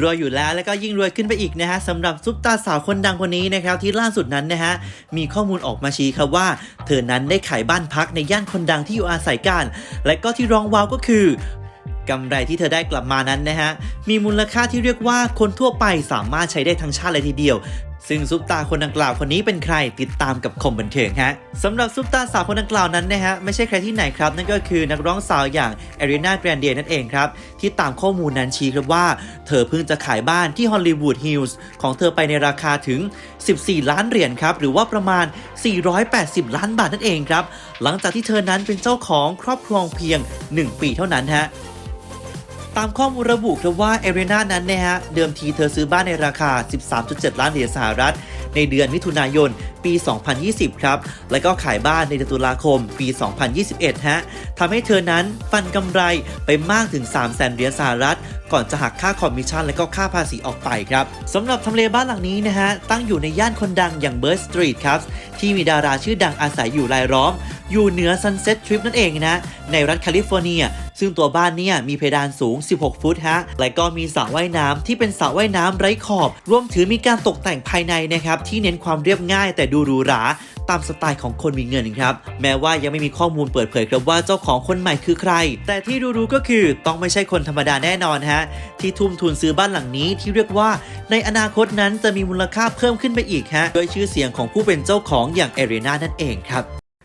รวยอยู่แล้วแล้วก็ยิ่งรวยขึ้นไปอีกนะฮะสำหรับซุปตาสาวคนดังคนนี้นะครับที่ล่าสุดนั้นนะฮะมีข้อมูลออกมาชี้ครับว่า เธอนั้นได้ขายบ้านพักในย่านคนดังที่อยู่อาศัยกัน และก็ที่ร้องว้าวก็คือกำไรที่เธอได้กลับมานั้นนะฮะ มีมูลค่าที่เรียกว่าคนทั่วไปสามารถใช้ได้ทั้งชาติเลยทีเดียว ซึ่งซุปตาคนดังกล่าวคนนี้เป็นใครติดตามกับคมบันเทิงฮะสำหรับซุปตาสาวคนดังกล่าวนั้นนะฮะไม่ใช่ใครที่ไหนครับนั่นก็คือนักร้องสาวอย่างแอรีนาแกรนเดียนั่นเองครับที่ตามข้อมูลนั้นชี้ครับว่า เธอเพิ่งจะขายบ้านที่ฮอลลีวูดฮิลส์ของเธอไปในราคาถึง 14 ล้านเหรียญครับหรือว่าประมาณ 480 ล้านบาทนั่นเองครับหลังจากที่เธอนั้นเป็นเจ้าของครอบครองเพียง 1 ปีเท่านั้นฮะ ตามข้อมูลระบุครับว่าเอเรนานั้นนะฮะเดิมทีเธอซื้อบ้านในราคา 13.7 ล้านเหรียญสหรัฐ ในเดือนมิถุนายน ปี 2020 ครับ แล้วก็ขายบ้านในเดือนตุลาคม ปี 2021 ฮะทำให้เธอนั้นฟันกำไรไปมากถึง 3 0 0แสนเหรียญสหรัฐ ก่อนจะหักค่าคอมมิชชั่นและก็ค่าภาษีออกไปครับสำหรับทำเลบ้านหลังนี้นะฮะตั้งอยู่ในย่านคนดังอย่างเบิร์สตรีทครับที่มีดาราชื่อดังอาศัยอยู่รายล้อม อยู่เหนือ Sunset Strip นั่นเองนะ ในรัฐแคลิฟอร์เนีย ซึ่งตัวบ้านเนี่ยมีเพดานสูง 16 ฟุตฮะ และก็มีสระว่ายน้ำที่เป็นสระว่ายน้ำไร้ขอบ รวมถึงมีการตกแต่งภายในนะครับ ที่เน้นความเรียบง่ายแต่ดูหรูหราตามสไตล์ของคนมีเงินครับ แม้ว่ายังไม่มีข้อมูลเปิดเผยครับว่าเจ้าของคนใหม่คือใคร แต่ที่รู้ๆก็คือต้องไม่ใช่คนธรรมดาแน่นอนฮะ ที่ทุ่มทุนซื้อบ้านหลังนี้ที่เรียกว่า ในอนาคตนั้นจะมีมูลค่าเพิ่มขึ้นไปอีกฮะ โดยชื่อเสียงของผู้เป็นเจ้าของอย่างเอเรนานั่นเองครับ